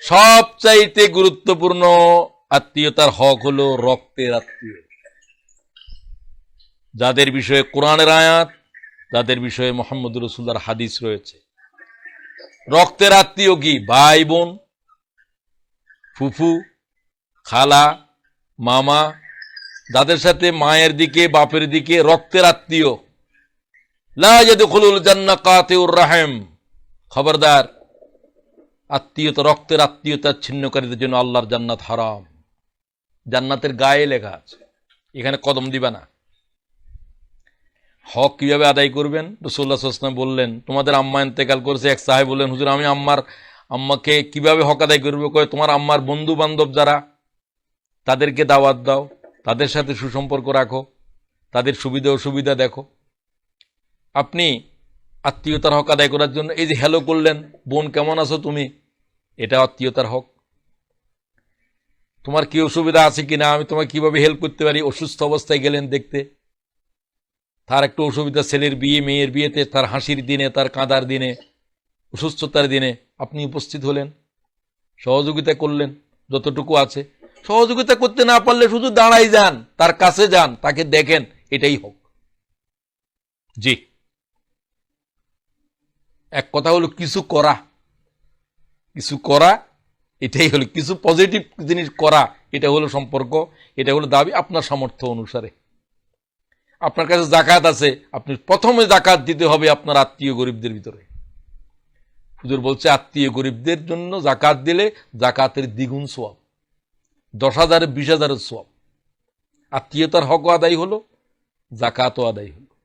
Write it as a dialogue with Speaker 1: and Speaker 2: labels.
Speaker 1: সবচাইতে গুরুত্বপূর্ণ আত্মীয়তার হক হলো রক্তের আত্মীয়। যাদের বিষয়ে কোরআনের আয়াত, যাদের বিষয়ে মোহাম্মদ রসুল্লার হাদিস রয়েছে। রক্তের আত্মীয় কি? ভাই, বোন, ফুফু, খালা, মামা, যাদের সাথে মায়ের দিকে, বাপের দিকে রক্তের আত্মীয়। লাজুল জান্না কাতেউর রাহেম। খবরদার আত্মীয়তা, রক্তের আত্মীয়তা ছিন্নকারীদের জন্য আল্লাহর জান্নাত হারাম। জান্নাতের গায়ে লেখা আছে। এখানে কদম দিবা না। হক কীভাবে আদায় করবেন? রসুল্লাহ আসলাম বললেন, তোমাদের আম্মা ইন্তেকাল করেছে। এক সাহেব বললেন, হুজুর, আমি আম্মার আম্মাকে কীভাবে হক আদায় করবে? কয়ে, তোমার আম্মার বন্ধু বান্ধব যারা, তাদেরকে দাওয়াত দাও। তাদের সাথে সুসম্পর্ক রাখো। তাদের সুবিধা অসুবিধা দেখো। আপনি আত্মীয়তার হক আদায় করার জন্য। এই যে, হ্যালো করলেন, বোন, কেমন আছো তুমি? এটা আত্মীয়তার হক। তোমার কি অসুবিধা আছে কিনা আমি তোমাকে কীভাবে হেল্প করতে পারি? অসুস্থ অবস্থায় গেলেন দেখতে। তার একটু অসুবিধা, ছেলের বিয়ে, মেয়ের বিয়েতে, তার হাসির দিনে, তার কাঁদার দিনে, অসুস্থতার দিনে আপনি উপস্থিত হলেন। সহযোগিতা করলেন, যতটুকু আছে। সহযোগিতা করতে না পারলে শুধু দাঁড়াই যান, তার কাছে যান, তাকে দেখেন, এটাই হোক। জি। এক কথা হলো কিছু করা। কিছু করা, এটাই হলো। কিছু পজিটিভ জিনিস করা, এটা হলো সম্পর্ক, এটা হলো দাবি আপনার সামর্থ্য অনুসারে। আপনার কাছে জাকাত আছে, আপনি প্রথমে জাকাত দিতে হবে আপনার আত্মীয় গরিবদের ভিতরে। হুজুর বলছে, আত্মীয় গরিবদের জন্য জাকাত দিলে জাকাতের দ্বিগুণ সোয়াব দশ হাজারে, বিশ হাজারের সোয়াব আত্মীয়তার হক আদায় হলো জাকাতও আদায় হলো।